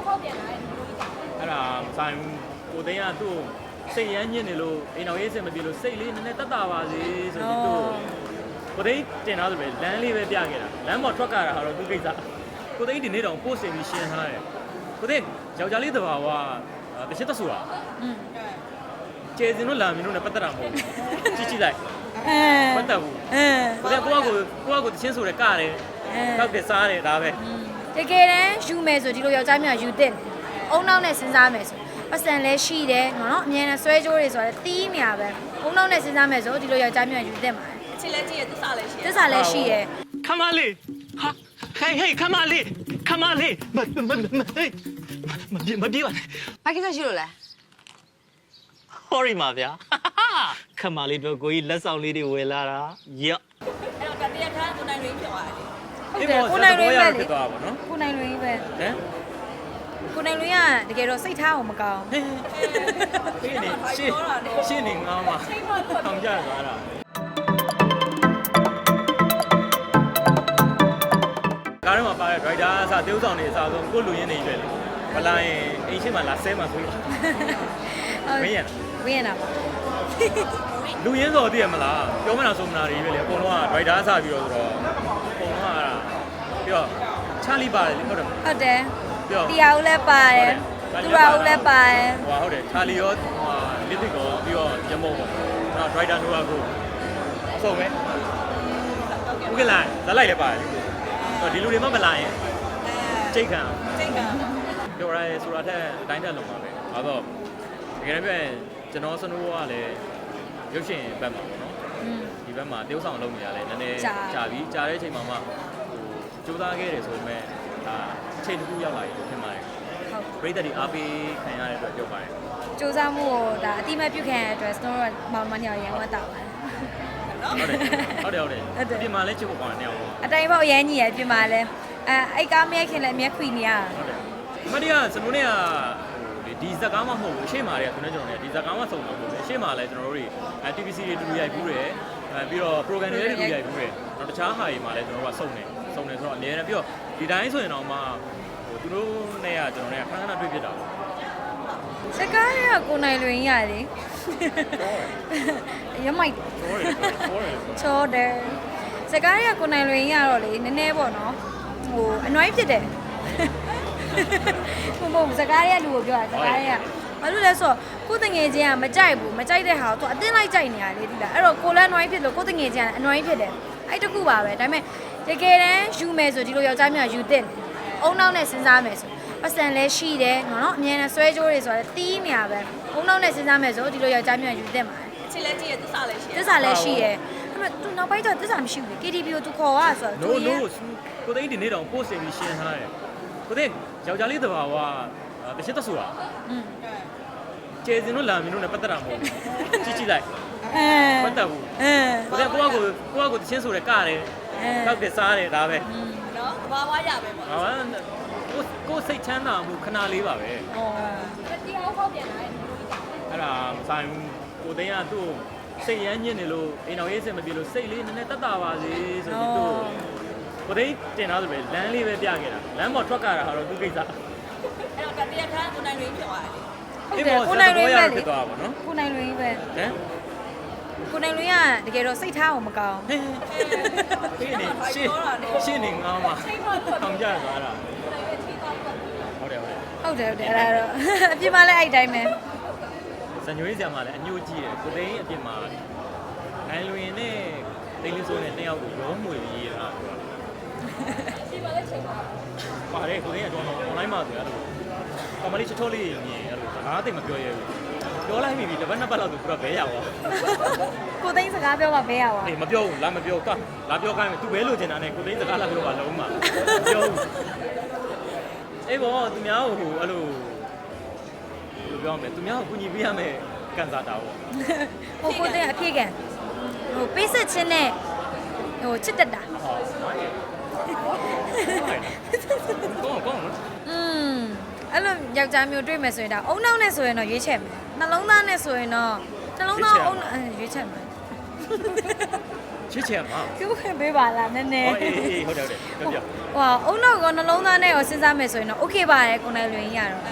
တရားဖောက်ပြန်လာတဲ့လူကြီးကအဲ့ဒါမဆိုင်ဘူးကိုသိန်းကသူ့ကိုစိတ်ရမ်းညစ်နေလို့အိမ်တော်ရေးစင်မပြေလို့စိတ်လေးနည်းနည်းတက်တာပါစေဆိုပြီးသူ့ကိုသိန်းတင်သားဆိုပဲလမ်းလေးပဲပြခဲ့တာလမ်းပေါ်ထွက်ကြတာဟာတော့သူကိစ္စကိုသိန်းဒီနေ့တောင်ပို့တင်ပြီးရှင်းထားတယ်ကိုသိန်းယောက်ျားလေးတစ်ပါးကတချစ်တက်ဆိုတာอืมကျေစင်တို့လာမင်းတို့နဲ့ပတ်သက်တာမဟုတ်ဘူးကြည့်ကြည့်လိုက်အဲပတ်သက်ဘူးအဲကိုသိန်းကိုကကိုကိုကကိုတချင်းဆိုတယ်ကတယ်တောက်တယ်စားတယ်ဒါပဲ တကယ်တမ်းယူမယ်ဆိုဒီလိုယောက်ျားများယူတဲ့။အုံနောက်နဲ့စဉ်းစားမယ်ဆိုပတ်စံလည်းရှိတယ်နော်အမြဲတမ်းဆွဲကြိုးတွေဆိုတော့တီးနေရပဲ။အုံနောက်နဲ့စဉ်းစားမယ်ဆိုဒီလိုယောက်ျားများယူတဲ့မှာအချစ်လက်ကြီးရဲ့သစ္စာလည်းရှိ။သစ္စာလည်းရှိတယ် Come on လေးဟာ Hey hey come on လေး Come on လေးမမမမဟေးမပြေမပြေပါနဲ့ဘာကိစ္စရှိလို့လဲ Sorry ပါဗျာခမလေးတို့ကိုကြီးလက်ဆောင်လေးတွေဝယ်လာတာရော့အဲ့တော့တတရားခန်းကိုနိုင်ရင်းဖြစ်သွားတယ်။ ဟုတ်တယ်ကိုနိုင်လွင်ပဲလေဖြစ်သွားပါဘောနော်။ကိုနိုင်လွင်ပဲဟမ်။ကိုနိုင်လွင်ကတကယ်တော့စိတ်ထားအောင်မကောင်းဟေးဟေးနေရှင်းရှင်းနေငါမထောင်ကြသွားတာကားထဲမှာပါတဲ့ driver အစားတေးဥဆောင်နေအစားဆုံးကိုလူရင်းနေရွယ်လေမလာရင်အိမ်ရှိမှလာဆဲမှဆိုလို့။မင်းရဝင်းရတာပါလူရင်းစော်သိရမလားပြောမလားဆိုမလားတွေပဲလေအကုန်လုံးက driver အစားပြီးတော့ဆိုတော့အကုန်လုံးကအဲ့ဒါ ပြီးတော့ချာလီပါတယ်လေဟုတ်တယ်မလား။ဟုတ်တယ်ပြီးတော့။တရားဦးလည်းပါတယ်။သူရာဦးလည်းပါတယ်ဟိုဟုတ်တယ်ချာလီရောဟိုလစ်တစ်ကောပြီးတော့ရမုံပေါ့နော် driver နိုးကိုအဆုံးပဲဥက္ကလာဇက်လိုက်လည်းပါတယ်ဒီလူတွေမှမလာရင်ချိန်ခံစိတ်ကပြောရဲဆိုတာထက်အတိုင်းတက်လုံးပါပဲ။ဒါတော့တကယ်တမ်းပြောရင်ကျွန်တော်စနိုးကလည်းရုပ်ရှင်ဘက်မှာပေါ့နော်။อืม။ဒီဘက်မှာတေးဥဆောင်လုပ်နေရလဲနည်းနည်းကြာကြာပြီ။ကြာတဲ့အချိန်မှာမှ ဟိုစူးစမ်းခဲ့တယ်ဆိုပေမဲ့ဒါအချိန်တစ်ခုရောက်လာပြီလို့ထင်ပါတယ်ဟုတ်။ပရိသတ်တွေအားပေးခံရတဲ့အတွက်ပြောပါတယ်စူးစမ်းမှုကိုဒါအတိမတ်ပြုတ်ခံရတဲ့အတွက် snow ကမောင်မညောင်ရန်ဝတ်တာပါတယ်။ဟုတ်တယ်ဟုတ်တယ်ဟုတ်တယ်ဟုတ်တယ်။ဒီမှာလည်းချစ်ဖို့ကောင်းတဲ့နေရာပေါ့အတိုင်းပေါ့အရန်ကြီးရပြင်ပါလဲအဲအိတ်ကားမရခင်လည်းအမြဲခွေနေရ။ဟုတ်တယ်။ဒီမတရားစနိုးနဲ့ကဟိုဒီဇက်ကားမှမဟုတ်ဘူး။အရှိမတွေကသူနဲ့ကျွန်တော်နဲ့ဒီဇက်ကားမှစုံမှာမဟုတ်ဘူး။အရှိမလည်းကျွန်တော်တို့တွေ TVC တွေတူတူရိုက်ဘူးတယ်။အဲပြီးတော့ program တွေလည်းတူတူရိုက်ဘူးတယ်။တော့တခြားဟာတွေမှာလည်းကျွန်တော်တို့ကစုံတယ်။ စုံတယ်ဆိုတော့အများနဲ့ပြီးတော့ဒီတိုင်းဆိုရင်တော့မှဟိုသူတို့နဲ့ကကျွန်တော်နဲ့ခဏခဏတွေ့ဖြစ်တာပေါ့စကားရကိုနိုင်လွင်ရလေရမိုက်။ sorry sorry ချောတယ်စကားရကိုနိုင်လွင်ရတော့လေနည်းနည်းပေါ့နော်ဟိုအနွိုင်းဖြစ်တယ်ဘုံဘုံစကားရလူကိုပြောတာစကားရဘာလို့လဲဆိုတော့ကိုယ်တငယ်ချင်းကမကြိုက်ဘူးမကြိုက်တဲ့ဟာကိုသူအတင်းလိုက်ကြိုက်နေရလေဒီလားအဲ့တော့ကိုလည်းအနွိုင်းဖြစ်လို့ကိုယ်တငယ်ချင်းကအနွိုင်းဖြစ်တယ်အဲ့တခုပါပဲဒါပေမဲ့ တကယ်တမ်းယူမယ်ဆိုဒီလိုယောက်ျားများယူတဲ့အုံနောက်နဲ့စဉ်းစားမယ်ဆိုပတ်စံလည်းရှိတယ်နော်အမြဲတမ်းဆွဲကြိုးတွေဆိုတော့တီးနေရပဲအုံနောက်နဲ့စဉ်းစားမယ်ဆိုဒီလိုယောက်ျားများယူတဲ့မှာ အချစ်လက်ကြီးရဲ့သစ္စာလည်းရှိ သစ္စာလည်းရှိရဲအဲ့မဲ့ तू နောက်ပိုင်းကျသစ္စာမရှိဘူးလေ KTV ကို तू ခေါ်ရဆိုတော့ no no ကိုသိန်းဒီနေ့တောင်ပို့တင်ပြီးရှင်းထားတယ်။ကိုသိန်းယောက်ျားလေးတစ်ပါးကတချစ်တက်ဆိုတာ อืม ကျေစင်တို့လာမင်းတို့နဲ့ပတ်သက်တာမဟုတ်ဘူး။ကြည့်ကြည့်လိုက် အဲ ပတ်သက်ဘူး အဲ ။ကိုသိန်းကိုကကိုကိုကကိုတချင်းဆိုတယ်ကတယ် အဲတောက်တယ်စားတယ်ဒါပဲနော်ဘာဝရပဲပေါ့။ဟာကိုကိုစိတ်ချမ်းသာမှုခဏလေးပါပဲဟောတရားဖောက်ပြန်လာတဲ့လူကြီးက။အဲ့ဒါမဆိုင်ဘူးကိုသိန်းကသူ့ကိုစိတ်ရမ်းညစ်နေလို့အိမ်တော်ရေးစင်မပြေလို့စိတ်လေးနည်းနည်းတက်တာပါစေဆိုပြီးသူ့ကိုသိန်းတင်သားဆိုပဲလမ်းလေးပဲပြခဲ့တာ။လမ်းပေါ်ထွက်ကြတာဟာတော့သူကိစ္စအဲ့တော့တတရားခန်းကိုနိုင်ရင်းဖြစ်သွားတယ်ဟုတ်တယ်ကိုနိုင်လွင်ပဲလေဖြစ်သွားပါဘောနော်ကိုနိုင်လွင်ပဲ။ဟမ် ကိုနိုင်လွင်ကတကယ်တော့စိတ်ထားအောင်မကောင်းဟေးဟေးနေရှင်းရှင်းနေငါမထောင်ကြသွားတာဟုတ်တယ်ဟုတ်တယ်ဟုတ်တယ်ဟုတ်တယ်အဲ့ဒါတော့အပြစ်မလဲအဲ့တိုင်းပဲစံညွေးဆရာမလည်းအညို့ကြီးတယ်ကိုသိန်းအပြင်မှာနိုင်လွင်နဲ့သိန်းလေးစိုးနဲ့နှစ်ယောက်ကိုရောမွေရေးရတာဒီမှာလည်းချိန်ပါပါတယ်ကိုသိန်းကတော့ online မှာဆိုရတော့ကမလေးချောလေးမြင်ရလို့ဘာသိမပြောရဘူး ပြောလိုက်ပြီတစ်ပတ်နှစ်ပတ်လောက်ဆိုသူကဘဲရသွားကိုသိန်းစကားပြောမှဘဲရပါအေးမပြောဘူးလာမပြောကလာပြောခိုင်းမယ်သူဘဲလိုချင်တာနဲ့ကိုသိန်းစကားလာပြောပါလုံးမှာပြောဘူးအေးဘောသူများကိုဟိုအဲ့လိုဘယ်လိုပြောမလဲသူများကိုကူညီပေးရမယ်ကန်စားတာပေါ့ဟိုကိုသိန်းအဖြစ်ကန်ဟိုပေးဆက်ချင်းနဲ့ဟိုချစ်တက်တာဟောမိုင်းကောင်းကောင်းอืมအဲ့လိုယောက်ျားမျိုးတွေ့မယ်ဆိုရင်ဒါအုံနောက်နဲ့ဆိုရင်တော့ရွေးချယ်မယ် နှလုံးသားနဲ့ဆိုရင်တော့နှလုံးသားအုံအဲရွေးချယ်မယ်ချစ်ချင်မှာကျူးခွင့်ပေးပါလားနည်းနည်းဟောအေးအေးဟုတ်တယ်ဟုတ်တယ်ပြောပြဟိုအုံနောက်ကနှလုံးသားနဲ့ရောစဉ်းစားမယ်ဆိုရင်တော့ okay ပါရဲ့ကိုယ်နဲ့လွင်ကြီးရတော့